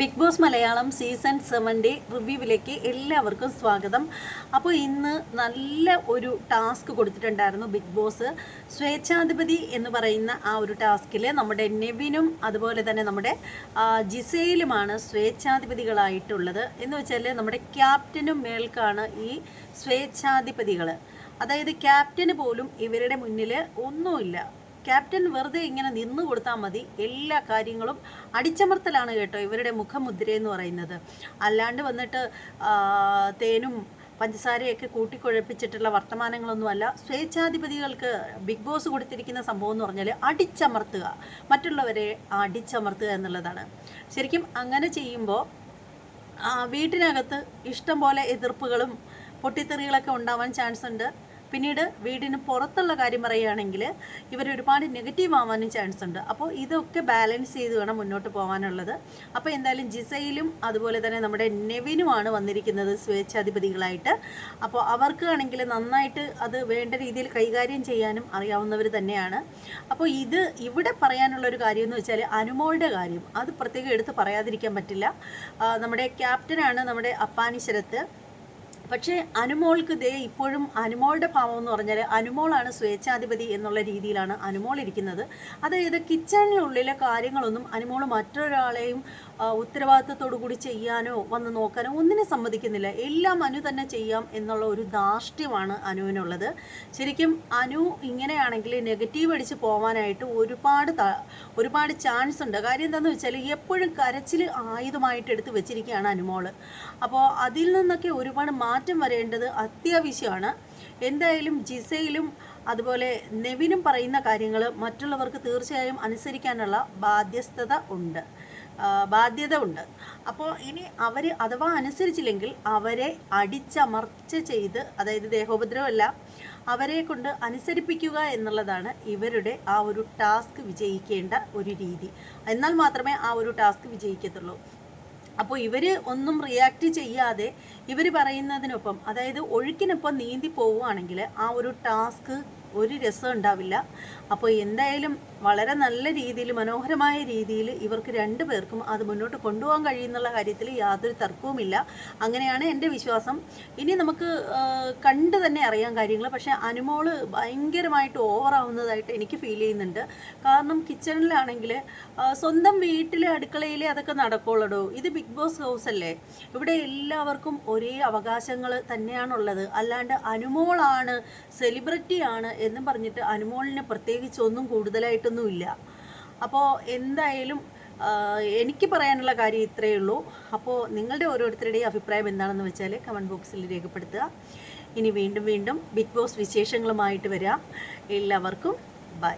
Big boss Malayalam season സെവന്റെ റിവ്യൂവിലേക്ക് എല്ലാവർക്കും സ്വാഗതം. അപ്പോൾ ഇന്ന് നല്ല ഒരു ടാസ്ക് കൊടുത്തിട്ടുണ്ടായിരുന്നു ബിഗ് ബോസ്. സ്വേച്ഛാധിപതി എന്ന് പറയുന്ന ആ ഒരു ടാസ്കിൽ നമ്മുടെ നെവിനും അതുപോലെ തന്നെ നമ്മുടെ ജിസയിലുമാണ് സ്വേച്ഛാധിപതികളായിട്ടുള്ളത്. എന്ന് വെച്ചാൽ നമ്മുടെ ക്യാപ്റ്റനും മേൽക്കാണ് ഈ സ്വേച്ഛാധിപതികൾ അതായത് ക്യാപ്റ്റന് പോലും ഇവരുടെ മുന്നിൽ ഒന്നുമില്ല. ക്യാപ്റ്റൻ വെറുതെ ഇങ്ങനെ നിന്നു കൊടുത്താൽ മതി. എല്ലാ കാര്യങ്ങളും അടിച്ചമർത്തലാണ് കേട്ടോ ഇവരുടെ മുഖമുദ്ര എന്ന് പറയുന്നത്. അല്ലാണ്ട് വന്നിട്ട് തേനും പഞ്ചസാരയൊക്കെ കൂട്ടിക്കുഴപ്പിച്ചിട്ടുള്ള വർത്തമാനങ്ങളൊന്നുമല്ല. സ്വേച്ഛാധിപതികൾക്ക് ബിഗ് ബോസ് കൊടുത്തിരിക്കുന്ന സംഭവം എന്ന് പറഞ്ഞാൽ അടിച്ചമർത്തുക. മറ്റുള്ളവരെ അടിച്ചമർത്തുക എന്നുള്ളതാണ്. ശരിക്കും അങ്ങനെ ചെയ്യുമ്പോൾ വീട്ടിനകത്ത് ഇഷ്ടം പോലെ എതിർപ്പുകളും പൊട്ടിത്തെറികളൊക്കെ ഉണ്ടാവാൻ ചാൻസ് ഉണ്ട് പിന്നീട് വീടിന് പുറത്തുള്ള കാര്യം പറയുകയാണെങ്കിൽ ഇവർ ഒരുപാട് നെഗറ്റീവ് ആവാനും ചാൻസ് ഉണ്ട്. അപ്പോൾ ഇതൊക്കെ ബാലൻസ് ചെയ്ത് വേണം മുന്നോട്ട് പോകാനുള്ളത് അപ്പോൾ എന്തായാലും ജിസയിലും അതുപോലെ തന്നെ നമ്മുടെ നെവിനുമാണ് വന്നിരിക്കുന്നത് സ്വേച്ഛാധിപതികളായിട്ട്. അപ്പോൾ അവർക്ക് ആണെങ്കിൽ നന്നായിട്ട് അത് വേണ്ട രീതിയിൽ കൈകാര്യം ചെയ്യാനും അറിയാവുന്നവർ തന്നെയാണ്. അപ്പോൾ ഇത് ഇവിടെ പറയാനുള്ള ഒരു കാര്യം എന്ന് വെച്ചാൽ അനുമോളുടെ കാര്യം. അത് പ്രത്യേകം എടുത്ത് പറയാതിരിക്കാൻ പറ്റില്ല. നമ്മുടെ ക്യാപ്റ്റനാണ് നമ്മുടെ അപ്പാനിശരത്ത് പക്ഷേ അനുമോൾക്ക് ദേ ഇപ്പോഴും അനുമോളുടെ ഭാവം എന്ന് പറഞ്ഞാൽ അനുമോളാണ് സ്വേച്ഛാധിപതി എന്നുള്ള രീതിയിലാണ് അനുമോൾ ഇരിക്കുന്നത്. അതായത് കിച്ചണിനുള്ളിലെ കാര്യങ്ങളൊന്നും അനുമോൾ മറ്റൊരാളെയും ഉത്തരവാദിത്വത്തോടു കൂടി ചെയ്യാനോ വന്ന് നോക്കാനോ ഒന്നിനെ സമ്മതിക്കുന്നില്ല. എല്ലാം അനു തന്നെ ചെയ്യാം എന്നുള്ള ഒരു ധാർഷ്ട്യമാണ് അനുവിനുള്ളത്. ശരിക്കും അനു ഇങ്ങനെയാണെങ്കിൽ നെഗറ്റീവ് അടിച്ച് പോകാനായിട്ട് ഒരുപാട് ഒരുപാട് ചാൻസ് ഉണ്ട്. കാര്യം എന്താണെന്ന് വെച്ചാൽ എപ്പോഴും കരച്ചിൽ ആയുധമായിട്ട് എടുത്ത് വെച്ചിരിക്കുകയാണ് അനുമോൾ അപ്പോൾ അതിൽ നിന്നൊക്കെ ഒരുപാട് മാറ്റം വരേണ്ടത് അത്യാവശ്യമാണ്. എന്തായാലും ജിസയിലും അതുപോലെ നെവിനും പറയുന്ന കാര്യങ്ങൾ മറ്റുള്ളവർക്ക് തീർച്ചയായും അനുസരിക്കാനുള്ള ബാധ്യസ്ഥത ഉണ്ട്. ബാധ്യത ഉണ്ട്. അപ്പോൾ ഇനി അവർ അഥവാ അനുസരിച്ചില്ലെങ്കിൽ അവരെ അടിച്ചമർച്ച ചെയ്ത് അതായത് ദേഹോപദ്രവമല്ല അവരെ കൊണ്ട് അനുസരിപ്പിക്കുക എന്നുള്ളതാണ് ഇവരുടെ ആ ഒരു ടാസ്ക് വിജയിക്കേണ്ട ഒരു രീതി. എന്നാൽ മാത്രമേ ആ ഒരു ടാസ്ക് വിജയിക്കത്തുള്ളൂ. അപ്പോൾ ഇവർ ഒന്നും റിയാക്ട് ചെയ്യാതെ ഇവർ പറയുന്നതിനൊപ്പം അതായത് ഒഴുക്കിനൊപ്പം നീന്തി പോവുകയാണെങ്കിൽ ആ ഒരു ടാസ്ക് ഒരു രസം ഉണ്ടാവില്ല. അപ്പോൾ എന്തായാലും വളരെ നല്ല രീതിയിൽ മനോഹരമായ രീതിയിൽ ഇവർക്ക് രണ്ടു പേർക്കും അത് മുന്നോട്ട് കൊണ്ടുപോകാൻ കഴിയുന്നുള്ള കാര്യത്തിൽ യാതൊരു തർക്കവുമില്ല. അങ്ങനെയാണ് എന്റെ വിശ്വാസം. ഇനി നമുക്ക് കണ്ട് തന്നെ അറിയാൻ കാര്യങ്ങൾ. പക്ഷേ അനുമോൾ ഭയങ്കരമായിട്ട് ഓവറാവുന്നതായിട്ട് എനിക്ക് ഫീൽ ചെയ്യുന്നുണ്ട്. കാരണം കിച്ചണിലാണെങ്കിൽ സ്വന്തം വീട്ടിലെ അടുക്കളയിലെ അതൊക്കെ നടക്കുള്ളടോ? ഇത് ബിഗ് ബോസ് ഹൗസ് അല്ലേ? ഇവിടെ എല്ലാവർക്കും ഒരേ അവകാശങ്ങൾ തന്നെയാണുള്ളത്. അല്ലാണ്ട് അനുമോളാണ് സെലിബ്രിറ്റിയാണ് എന്നും പറഞ്ഞിട്ട് അനുമോളിന് പ്രത്യേകിച്ച് ഒന്നും കൂടുതലായിട്ടൊന്നും ഇല്ല അപ്പോൾ എന്തായാലും എനിക്ക് പറയാനുള്ള കാര്യം ഇത്രയേ ഉള്ളൂ. അപ്പോൾ നിങ്ങളുടെ ഓരോരുത്തരുടെയും അഭിപ്രായം എന്താണെന്ന് വെച്ചാൽ കമന്റ് ബോക്സിൽ രേഖപ്പെടുത്തുക. ഇനി വീണ്ടും വീണ്ടും ബിഗ് ബോസ് വിശേഷങ്ങളുമായിട്ട് വരാം. എല്ലാവർക്കും ബൈ